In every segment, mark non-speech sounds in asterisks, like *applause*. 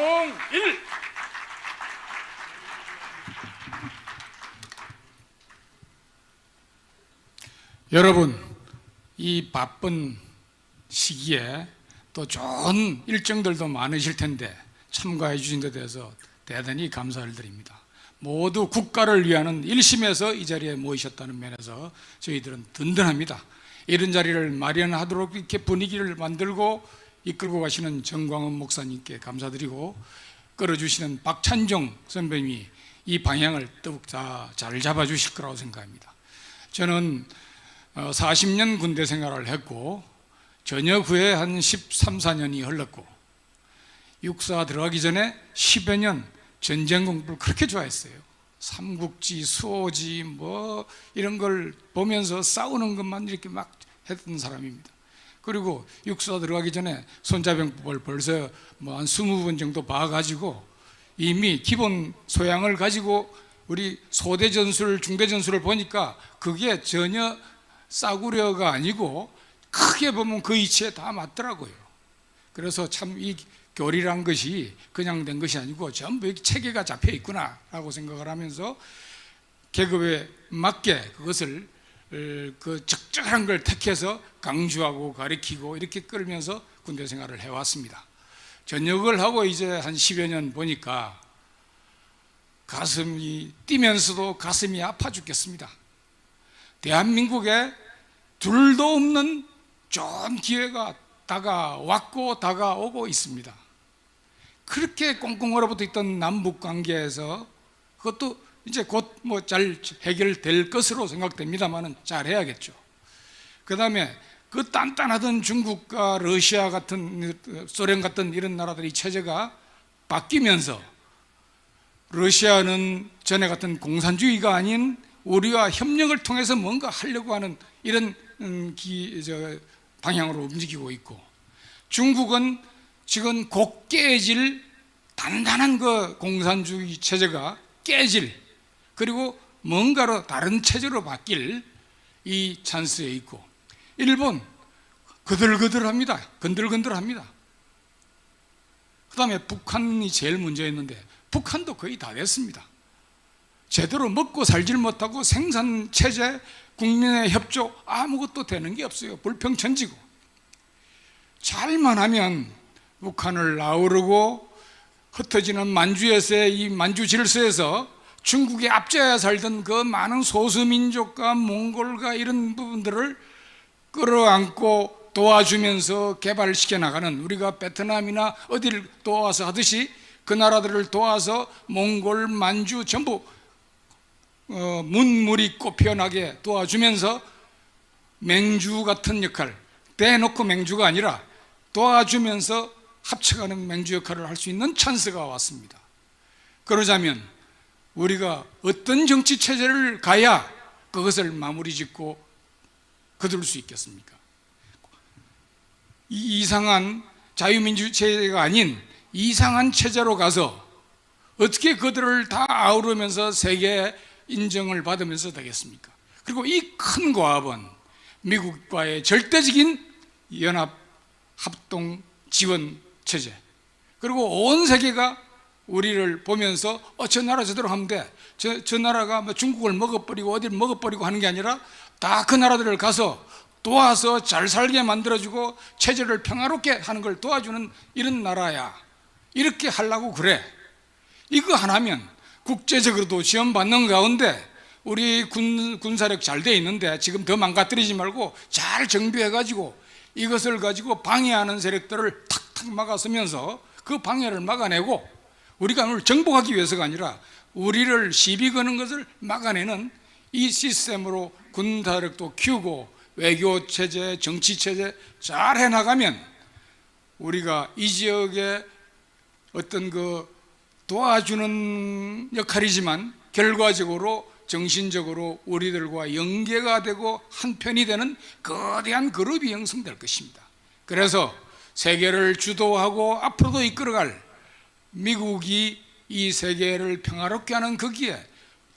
통일! 여러분, 이 바쁜 시기에 또 좋은 일정들도 많으실 텐데 참가해 주신 데 대해서 대단히 감사를 드립니다. 모두 국가를 위하는 일심에서 이 자리에 모이셨다는 면에서 저희들은 든든합니다. 이런 자리를 마련하도록 이렇게 분위기를 만들고 이끌고 가시는 정광훈 목사님께 감사드리고 끌어주시는 박찬종 선배님이 이 방향을 더욱 다잘 잡아주실 거라고 생각합니다. 저는 40년 군대 생활을 했고 전역 후에 한 13, 14년이 흘렀고 육사 들어가기 전에 10여 년 전쟁 공부를 그렇게 좋아했어요. 삼국지, 수호지 뭐 이런 걸 보면서 싸우는 것만 이렇게 막 했던 사람입니다. 그리고 육사 들어가기 전에 손자병법을 벌써 뭐 한 20번 정도 봐가지고 이미 기본 소양을 가지고 우리 소대 전술, 중대 전술을 보니까 그게 전혀 싸구려가 아니고 크게 보면 그 이치에 다 맞더라고요. 그래서 참 이 교리란 것이 그냥 된 것이 아니고 전부 체계가 잡혀 있구나라고 생각을 하면서 계급에 맞게 그것을 어, 그 적절한 걸 택해서 강조하고 가리키고 이렇게 끌면서 군대 생활을 해왔습니다. 전역을 하고 이제 한 10여 년 보니까 가슴이 뛰면서도 가슴이 아파 죽겠습니다. 대한민국에 둘도 없는 좋은 기회가 다가왔고 다가오고 있습니다. 그렇게 꽁꽁 얼어붙어 있던 남북 관계에서 그것도 이제 곧 뭐 잘 해결될 것으로 생각됩니다만은 잘 해야겠죠. 그 다음에 그 단단하던 중국과 러시아 같은 소련 같은 이런 나라들이 체제가 바뀌면서 러시아는 전에 같은 공산주의가 아닌 우리와 협력을 통해서 뭔가 하려고 하는 이런 음, 기, 저, 방향으로 움직이고 있고 중국은 지금 곧 깨질 단단한 그 공산주의 체제가 깨질 그리고 뭔가로 다른 체제로 바뀔 이 찬스에 있고 일본 그들그들합니다. 건들건들합니다. 그 다음에 북한이 제일 문제였는데 북한도 거의 다 됐습니다. 제대로 먹고 살질 못하고 생산 체제, 국민의 협조 아무것도 되는 게 없어요. 불평천지고. 잘만 하면 북한을 아우르고 흩어지는 만주에서의 이 만주 질서에서 중국에 앞져야 살던 그 많은 소수민족과 몽골과 이런 부분들을 끌어안고 도와주면서 개발시켜 나가는 우리가 베트남이나 어디를 도와서 하듯이 그 나라들을 도와서 몽골, 만주 전부 어, 문물이 꽃피어나게 도와주면서 맹주 같은 역할, 대놓고 맹주가 아니라 도와주면서 합쳐가는 맹주 역할을 할 수 있는 찬스가 왔습니다. 그러자면 우리가 어떤 정치 체제를 가야 그것을 마무리 짓고 거둘 수 있겠습니까? 이 이상한 자유민주 체제가 아닌 이상한 체제로 가서 어떻게 그들을 다 아우르면서 세계 인정을 받으면서 되겠습니까? 그리고 이큰 고압은 미국과의 절대적인 연합 합동 지원 체제 그리고 온 세계가 우리를 보면서 어, 저 나라 저대로 하면 돼. 저, 저 나라가 뭐 중국을 먹어버리고 어디를 먹어버리고 하는 게 아니라 다 그 나라들을 가서 도와서 잘 살게 만들어주고 체제를 평화롭게 하는 걸 도와주는 이런 나라야. 이렇게 하려고 그래. 이거 하나면 국제적으로도 지원받는 가운데 우리 군, 군사력 잘 돼 있는데 지금 더 망가뜨리지 말고 잘 정비해가지고 이것을 가지고 방해하는 세력들을 탁탁 막아서면서 그 방해를 막아내고 우리가 오늘 정복하기 위해서가 아니라 우리를 시비 거는 것을 막아내는 이 시스템으로 군사력도 키우고 외교 체제, 정치 체제 잘 해나가면 우리가 이 지역에 어떤 그 도와주는 역할이지만 결과적으로 정신적으로 우리들과 연계가 되고 한편이 되는 거대한 그룹이 형성될 것입니다. 그래서 세계를 주도하고 앞으로도 이끌어갈 미국이 이 세계를 평화롭게 하는 거기에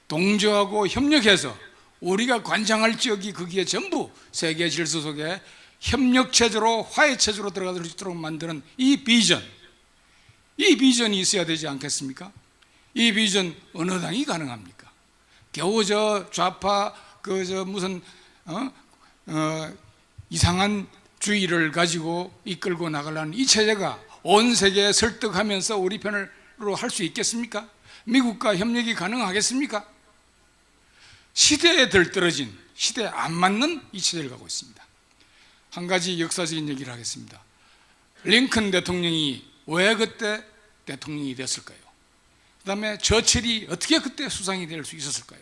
동조하고 협력해서 우리가 관장할 지역이 거기에 전부 세계 질서 속에 협력 체제로 화해 체제로 들어갈 수 있도록 만드는 이 비전 이 비전이 있어야 되지 않겠습니까? 이 비전 어느 당이 가능합니까? 겨우 저 좌파 그 저 무슨 어? 어, 이상한 주의를 가지고 이끌고 나가려는 이 체제가 온 세계에 설득하면서 우리 편으로 할 수 있겠습니까? 미국과 협력이 가능하겠습니까? 시대에 들떨어진 시대에 안 맞는 이 체제를 가고 있습니다. 한 가지 역사적인 얘기를 하겠습니다. 링컨 대통령이 왜 그때 대통령이 됐을까요? 그 다음에 저칠이 어떻게 그때 수상이 될 수 있었을까요?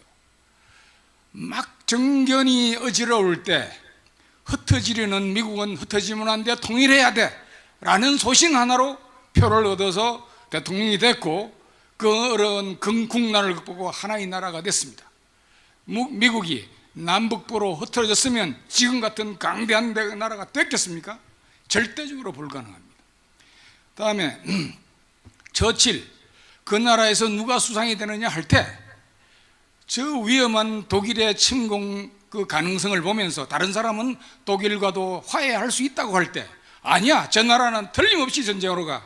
막 정견이 어지러울 때 흩어지려는 미국은 흩어지면 안 돼, 통일해야 돼. 라는 소신 하나로 표를 얻어서 대통령이 됐고 그 어려운 극국난을 극복하고 하나의 나라가 됐습니다. 무- 미국이 남북부로 흩어졌으면 지금 같은 강대한 대- 나라가 됐겠습니까? 절대적으로 불가능합니다. 다음에 *clears throat* 저칠 그 나라에서 누가 수상이 되느냐 할 때 저 위험한 독일의 침공 그 가능성을 보면서 다른 사람은 독일과도 화해할 수 있다고 할때 아니야 저 나라는 틀림없이 전쟁으로 가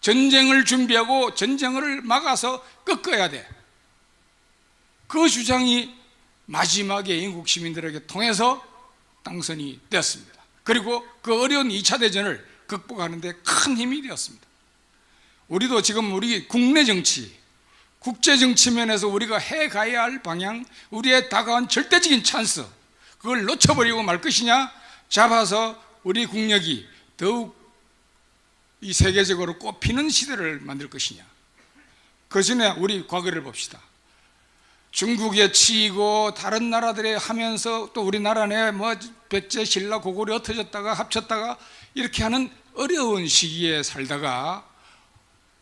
전쟁을 준비하고 전쟁을 막아서 꺾어야 돼. 그 주장이 마지막에 인국 시민들에게 통해서 당선이 되었습니다. 그리고 그 어려운 2차 대전을 극복하는 데 큰 힘이 되었습니다. 우리도 지금 우리 국내 정치, 국제 정치 면에서 우리가 해 가야 할 방향, 우리의 다가온 절대적인 찬스, 그걸 놓쳐버리고 말 것이냐, 잡아서 우리 국력이 더욱 이 세계적으로 꼽히는 시대를 만들 것이냐. 그 전에 우리 과거를 봅시다. 중국에 치이고 다른 나라들에 하면서 또 우리나라 내뭐 백제 신라 고구려 흩어졌다가 합쳤다가 이렇게 하는 어려운 시기에 살다가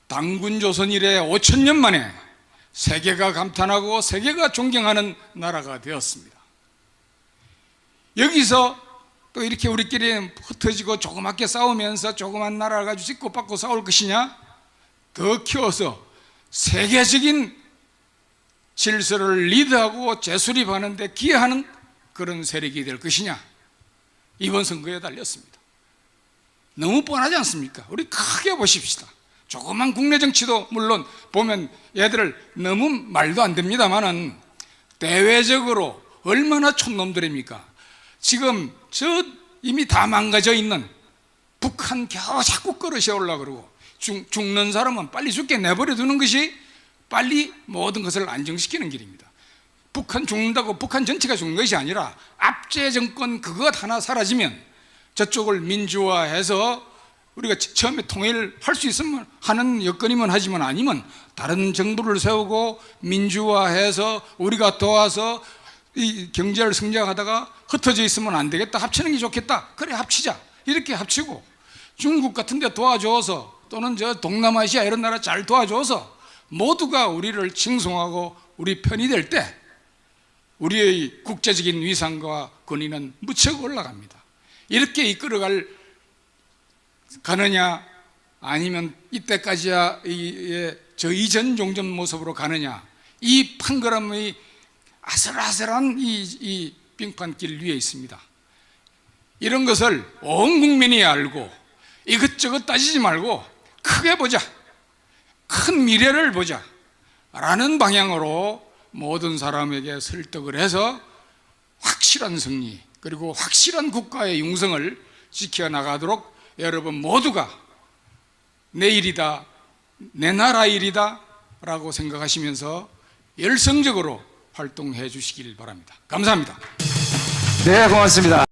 당군 조선 이래 5천 년 만에 세계가 감탄하고 세계가 존경하는 나라가 되었습니다. 여기서 또 이렇게 우리끼리 흩어지고 조그맣게 싸우면서 조그만 나라를 가지고 짓고받고 싸울 것이냐? 더 키워서 세계적인 질서를 리드하고 재수립하는 데 기여하는 그런 세력이 될 것이냐? 이번 선거에 달렸습니다. 너무 뻔하지 않습니까? 우리 크게 보십시다. 조그만 국내 정치도 물론 보면 얘들을 너무 말도 안 됩니다만은 대외적으로 얼마나 촌놈들입니까? 지금 저 이미 다 망가져 있는 북한 겨우 자꾸 끌어세우려고 그러고 죽, 죽는 사람은 빨리 죽게 내버려 두는 것이 빨리 모든 것을 안정시키는 길입니다. 북한 죽는다고 북한 전체가 죽는 것이 아니라 압제 정권 그것 하나 사라지면 저쪽을 민주화해서 우리가 처음에 통일을 할수 있으면 하는 여건이면 하지만 아니면 다른 정부를 세우고 민주화해서 우리가 도와서 이 경제를 성장하다가 흩어져 있으면 안 되겠다. 합치는 게 좋겠다. 그래 합치자. 이렇게 합치고 중국 같은 데 도와줘서 또는 저 동남아시아 이런 나라 잘 도와줘서 모두가 우리를 칭송하고 우리 편이 될 때 우리의 국제적인 위상과 권위는 무척 올라갑니다. 이렇게 이끌어갈 가느냐 아니면 이때까지야 이, 예, 저 이전 종전 모습으로 가느냐 이 판가름의 아슬아슬한 이, 이 빙판길 위에 있습니다. 이런 것을 온 국민이 알고 이것저것 따지지 말고 크게 보자. 큰 미래를 보자. 라는 방향으로 모든 사람에게 설득을 해서 확실한 승리 그리고 확실한 국가의 융성을 지켜나가도록 여러분 모두가 내 일이다, 내 나라 일이다 라고 생각하시면서 열성적으로 활동해 주시길 바랍니다. 감사합니다. 네, 고맙습니다.